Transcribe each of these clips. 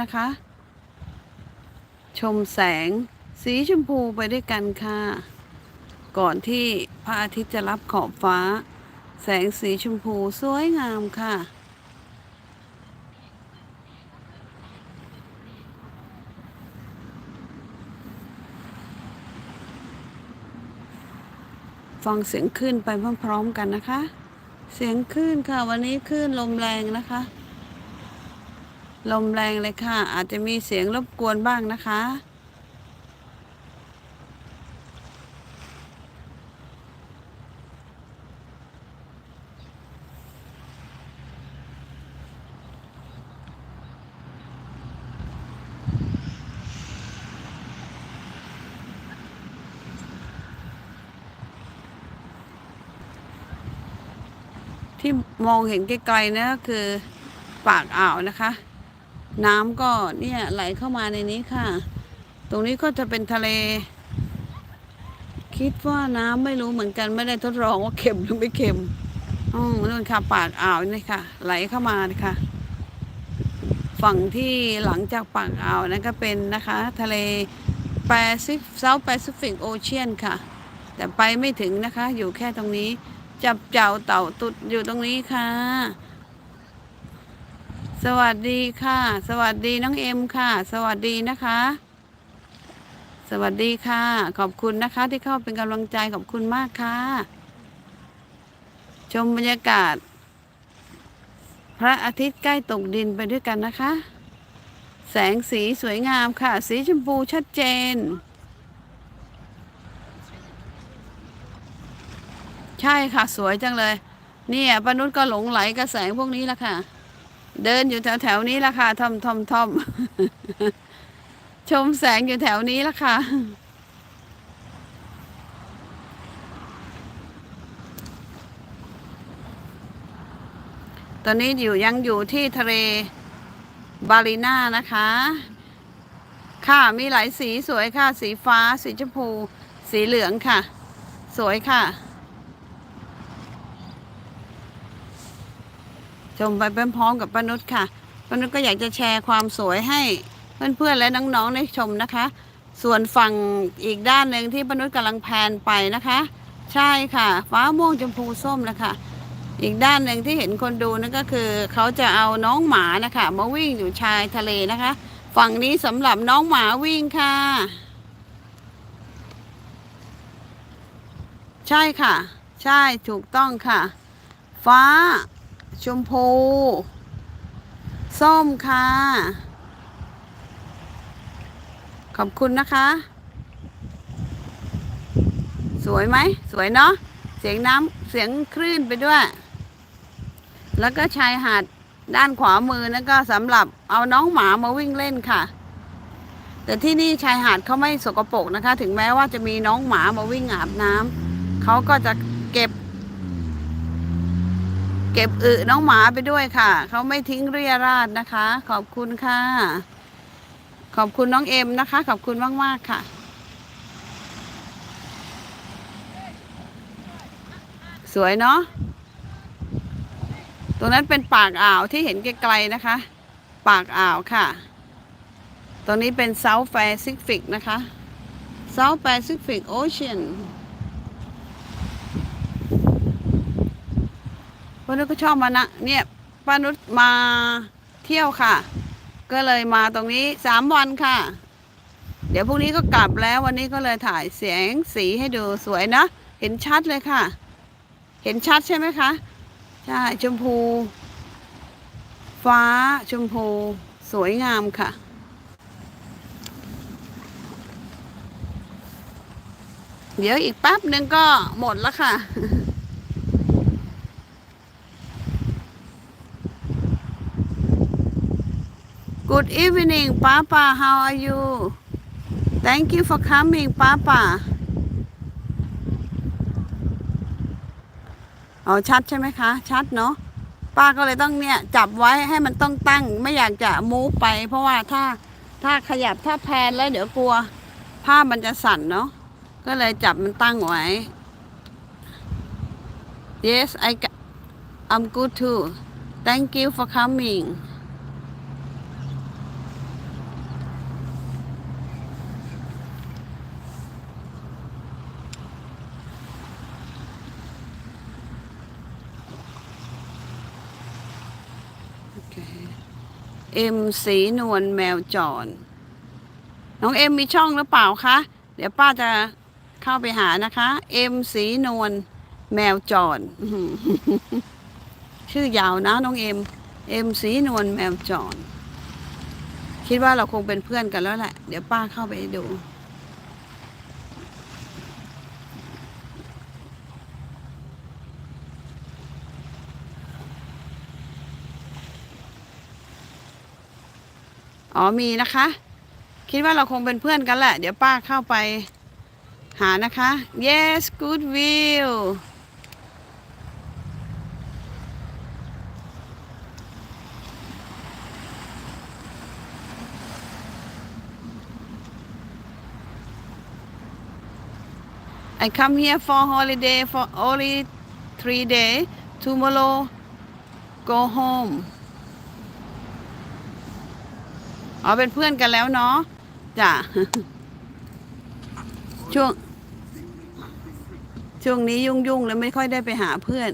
นะคะ ชมแสงสีชมพูไปด้วยกันค่ะ ก่อนที่พระอาทิตย์จะรับขอบฟ้า แสงสีชมพูสวยงามค่ะฟังเสียงคลื่นไปพร้อมๆกันนะคะ เสียงคลื่นค่ะ วันนี้คลื่นลมแรงนะคะ ลมแรงเลยค่ะ อาจจะมีเสียงรบกวนบ้างนะคะ ที่มองเห็นไกลๆนะคือปากอ่าวนะคะ น้ำก็เนี่ยไหลเข้ามาในนี้ค่ะ ตรงนี้ก็จะเป็นทะเล คิดว่าน้ำไม่รู้เหมือนกันไม่ได้ทดลองว่าเค็มหรือไม่เค็มอืมนู่นค่ะปากอ่าวนี่ค่ะ ไหลเข้ามานะคะฝั่งที่หลังจากปากอ่าวนั้นก็เป็นนะคะ ทะเลแปซิฟเซาท์แปซิฟิกโอเชียนค่ะ แต่ไปไม่ถึงนะคะ อยู่แค่ตรงนี้ จับเจ้าเต่าตุดอยู่ตรงนี้ค่ะ สวัสดีค่ะ สวัสดีน้องเอ็มค่ะ สวัสดีนะคะ สวัสดีค่ะ ขอบคุณนะคะที่เข้าเป็นกำลังใจขอบคุณมากค่ะ ชมบรรยากาศ พระอาทิตย์ใกล้ตกดินไปด้วยกันนะคะ แสงสีสวยงามค่ะ สีชมพูชัดเจน ใช่ค่ะสวยจังเลย เนี่ยปนุชก็หลงไหลกับแสงพวกนี้ละค่ะ เดินอยู่แถวแถวๆนี้ละค่ะทอมทอมทอมชมแสงอยู่แถวนี้ละค่ะ ตอนนี้อยู่ยังอยู่ที่ทะเลบาลีน่านะคะ ค่ะมีหลายสีสวยค่ะ สีฟ้า สีชมพู สีเหลืองค่ะ สวยค่ะ ชมไปพร้อมๆกับป้านุชค่ะป้านุชก็อยากจะแชร์ความสวยให้เพื่อนๆและน้องๆได้ชมนะคะ ส่วนฝั่งอีกด้านหนึ่งที่ป้านุชกำลังแพนไปนะคะ ใช่ค่ะ ฟ้าม่วงชมพูส้มนะคะอีกด้านหนึ่งที่เห็นคนดูนั่นก็คือเขาจะเอาน้องหมานะคะมาวิ่งอยู่ชายทะเลนะคะ ฝั่งนี้สำหรับน้องหมาวิ่งค่ะ ใช่ค่ะ ใช่ถูกต้องค่ะ ฟ้า ชมพู ส้มค่ะ ขอบคุณนะคะ สวยไหม สวยเนาะ เสียงน้ำเสียงคลื่นไปด้วย แล้วก็ชายหาดด้านขวามือนั่นก็สำหรับเอาน้องหมามาวิ่งเล่นค่ะ แต่ที่นี่ชายหาดเขาไม่สกปรกนะคะ ถึงแม้ว่าจะมีน้องหมามาวิ่งอาบน้ำเขาก็จะเก็บ เก็บอึน้องหมาไปด้วยค่ะ เขาไม่ทิ้งเรียราดนะคะ ขอบคุณค่ะ ขอบคุณน้องเอ็มนะคะ ขอบคุณมากๆค่ะ สวยเนาะตรงนั้นเป็นปากอ่าวที่เห็นไกลๆนะคะ ปากอ่าวค่ะ ตรงนี้เป็น South Pacific นะคะ South Pacific Ocean ป้านุชก็ชอบมานะเนี่ยป้านุชมาเที่ยวค่ะ ก็เลยมาตรงนี้สามวันค่ะ เดี๋ยวพรุ่งนี้ก็กลับแล้ววันนี้ก็เลยถ่ายเสียงสีให้ดูสวยนะ เห็นชัดเลยค่ะ เห็นชัดใช่ไหมคะใช่ชมพู ฟ้าชมพูสวยงามค่ะเดี๋ยวอีกแป๊บหนึ่งก็หมดแล้วค่ะ Good evening, Papa. How are you? Thank you for coming, Papa. อ๋อชัดใช่ไหมคะ ชัดเนาะป้าก็เลยต้องเนี่ย จับไว้ให้มันต้องตั้ง ไม่อยากจะมูฟไป เพราะว่าถ้าถ้าขยับถ้าแพนแล้วเดี๋ยวกลัว ภาพมันจะสั่นเนาะก็เลยจับมันตั้งไว้ Yes I I'm good too Thank you for coming เอ็มสีนวลแมวจร น้องเอ็มมีช่องหรือเปล่าคะ เดี๋ยวป้าจะเข้าไปหานะคะ เอ็มสีนวลแมวจรอื้อหือชื่อยาวนะน้องเอ็ม เอ็มสีนวลแมวจร คิดว่าเราคงเป็นเพื่อนกันแล้วแหละ เดี๋ยวป้าเข้าไปดู อ๋อมีนะคะ คิดว่าเราคงเป็นเพื่อนกันแหละ เดี๋ยวป้าเข้าไป หานะคะ yes good view ไ I come here for holiday for only three day tomorrow go home อ๋อเป็นเพื่อนกันแล้วเนาะจ้ะช่วง ช่วงนี้ยุ่งยุ่งๆแล้วไม่ค่อยได้ไปหาเพื่อน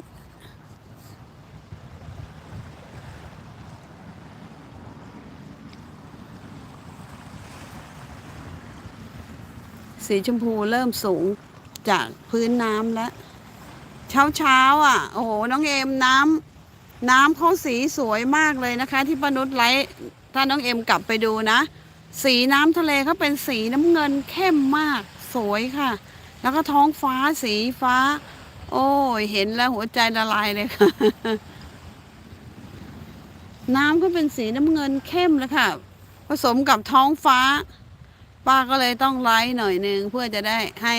สีชมพูเริ่มสูงจากพื้นน้ำแล้ว เช้าเช้าอะ โอ้โห น้องเอมน้ำน้ำเขาสีสวยมากเลยนะคะ ที่ปนุษไลท์ ถ้าน้องเอ็มกลับไปดูนะ สีน้ำทะเลเขาเป็นสีน้ำเงินเข้มมากสวยค่ะ แล้วก็ท้องฟ้าสีฟ้า โอ้ยเห็นแล้วหัวใจละลายเลยค่ะ น้ำก็เป็นสีน้ำเงินเข้มเลยค่ะ ผสมกับท้องฟ้า ป้าก็เลยต้องไลฟ์หน่อยหนึ่งเพื่อจะได้ให้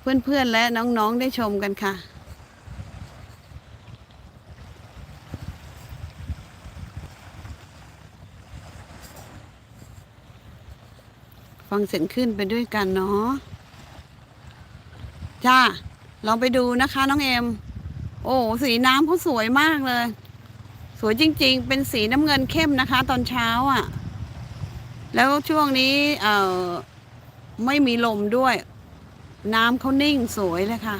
เพื่อนๆและน้องๆได้ชมกันค่ะ ฟังเสียงขึ้นไปด้วยกันเนาะจ้าลองไปดูนะคะ น้องเอ็ม โอ้สีน้ำเขาสวยมากเลย สวยจริง ๆ เป็นสีน้ำเงินเข้มนะคะ ตอนเช้าอะ่ะ แล้วช่วงนี้เอ่อไม่มีลมด้วย น้ำเขานิ่งสวยเลยค่ะ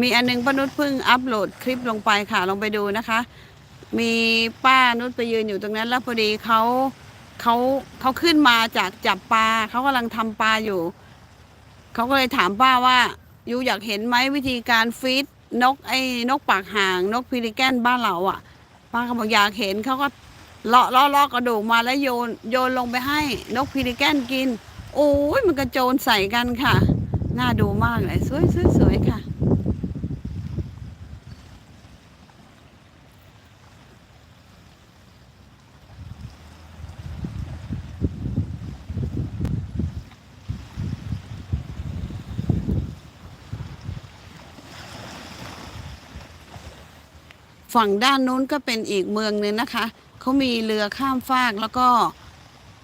มีอันหนึงป้านุชเพิ่งอัปโหลดคลิปลงไปค่ะ ลองไปดูนะคะ มีป้านุชไปยืนอยู่ตรงนั้น แล้วพอดีเขาเขาเขาขึ้นมาจากจับปลาเขากำลังทำปลาอยู่เขาก็เลยถามป้าว่ายูอยากเห็นไหมวิธีการฟีดนกไอ้นกปากห่างนกพิริแกนบ้านเราอะ ป้าก็บอกอยากเห็นเขาก็เลาะเลาะเลาะกระดูกมาแล้วโยนโยนลงไปให้นกพิริแกนกิน โอ้ยมันกระโจนใส่กันค่ะ น่าดูมากเลยสวยสวยสวยค่ะ ฝั่งด้านนู้นก็เป็นอีกเมืองหนึ่งนะคะ เขามีเรือข้ามฟากแล้วก็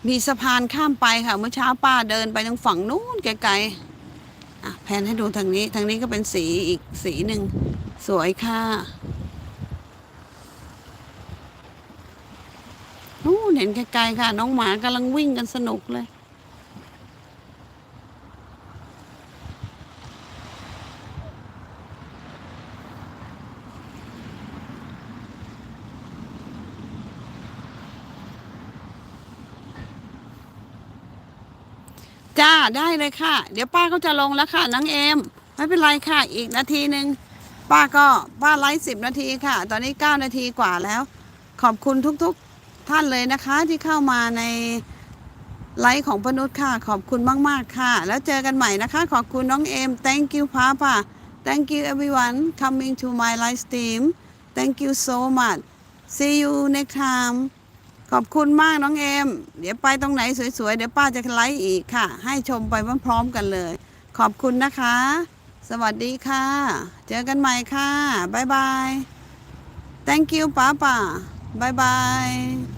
มีสะพานข้ามไปค่ะ เมื่อเช้าป้าเดินไปทางฝั่งนู้นไกลๆอะแผนให้ดูทางนี้ ทางนี้ก็เป็นสีอีกสีหนึ่งสวยค่ะนู้นเห็นไกลๆค่ะ น้องหมากำลังวิ่งกันสนุกเลย จ้าได้เลยค่ะ เดี๋ยวป้าก็จะลงแล้วค่ะน้องเอม ไม่เป็นไรค่ะ อีกนาทีหนึ่งป้าก็ป้าไลฟ์สิบนาทีค่ะ ตอนนี้เก้านาทีกว่าแล้ว ขอบคุณทุกๆท่านเลยนะคะ ที่เข้ามาในไลฟ์ของปนุษย์ค่ะ ขอบคุณมาก ๆ ค่ะ แล้วเจอกันใหม่นะคะ ขอบคุณน้องเอม thank you Papa thank you everyone coming to my live stream thank you so much see you next time ขอบคุณมากน้องเอม เดี๋ยวไปตรงไหนสวยๆ เดี๋ยวป้าจะไลฟ์อีกค่ะ ให้ชมไปพร้อมๆกันเลย ขอบคุณนะคะ สวัสดีค่ะ เจอกันใหม่ค่ะ บ๊ายบาย thank you ป้าป่าบ๊ายบาย